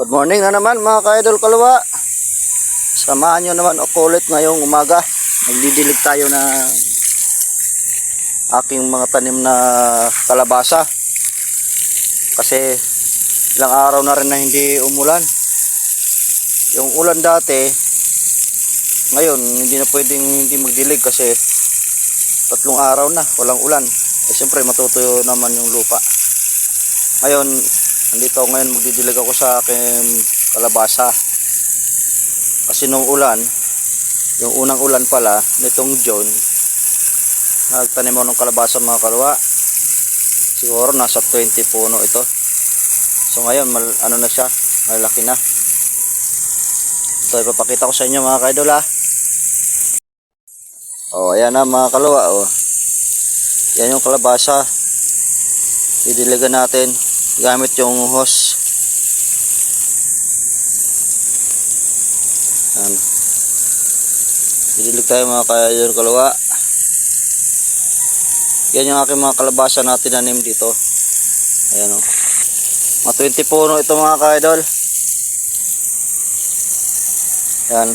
Good morning na naman mga ka-idol kalwa. Samahan nyo naman ako ulit ngayong umaga. Nagdidilig tayo na aking mga tanim na kalabasa. Kasi ilang araw na rin na hindi umulan. Yung ulan dati, ngayon hindi na pwedeng hindi magdilig kasi tatlong araw na walang ulan. Eh siyempre matutuyo naman yung lupa. Ngayon, Nandito ngayon magdidilig ako sa aking kalabasa. Kasi nung ulan, yung unang ulan pala, nitong June, nagtanim ako ng kalabasa mga kalwa. Siguro nasa 20 puno ito. So ngayon, mal, ano na siya, malaki na. Ito, ipapakita ko sa inyo mga kaidol ha. Oh, ayan na mga kalwa. Oh. Yan yung kalabasa. Didiligan natin gamit yung hose. Yan. Didilig tayo mga kaidol kalwa. Yan yung aking mga kalabasa na tinanim dito. Ayan o. Mga 20 puno ito mga kaidol. Yan.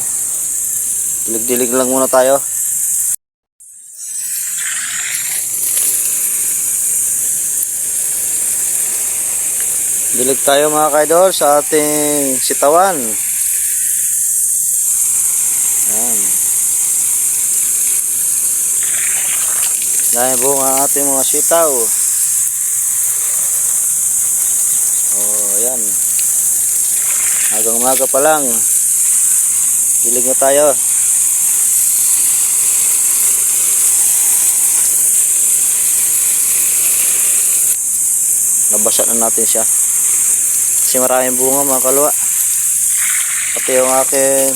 Dilig-dilig lang muna tayo. Dilig tayo mga kaidol sa ating sitawan. Yan. Dahil buong ang ating mga sitaw. Oh, yan. Hanggang umaga pa lang. Dilig na tayo. Nabasa na natin siya. Kasi maraming bunga mga kalwa. Pati yung aking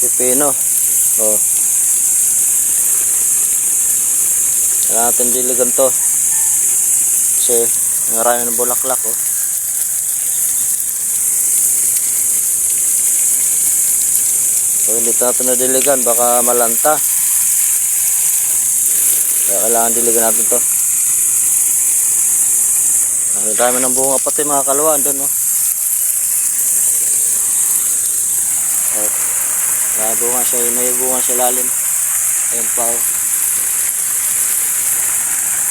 pipino. Oh. Kailangan natin diligan to. Kasi marami ng bulaklak oh. So hindi natin na diligan baka malanta. Kaya kailangan diligan natin to. Ang dami ng bunga pati mga kalwa andun no. Oh. May bunga siya, may bunga sa lalim. Ayun pa oh.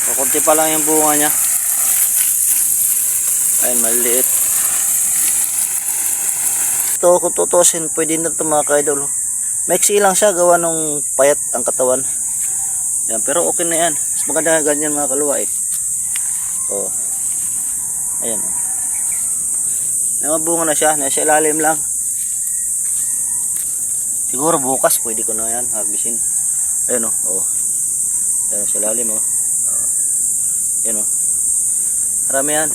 O, konti pa lang yung bunga niya. Ayun, maliit. Ito, kung tutusin, pwede na ito mga kaidol. Maiksi lang siya, gawa nung payat ang katawan. Yan, pero okay na yan. Mas maganda ganyan mga kalwa eh. Oh. Ayan. oh. May mga bunga na siya. Nasa ilalim lang. Siguro bukas pwede ko na yan harvestin. Ayan o. Oh. oh. Ayan sa ilalim o. Oh. oh. Ayan o. Oh. Marami yan.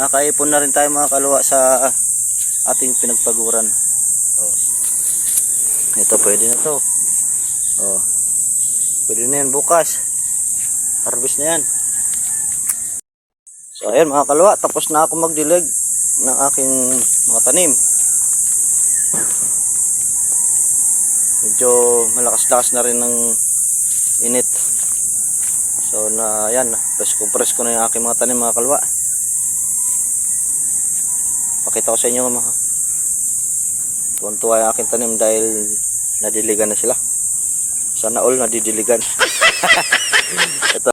Nakakaipon na rin tayo mga kaluwa sa ating pinagpaguran. Oh. Ito pwede na to. Oh. Pwede na yan bukas. Harvest na yan. So ayan mga kalwa, tapos na ako magdilig ng aking mga tanim. Medyo malakas-lakas na rin ng init. So na ayan, presko presko na yung aking mga tanim mga kalwa. Pakita ko sa inyo mga Tuwan-tuwa yung aking tanim dahil nadiligan na sila. Sana all nadidiligan. Ito.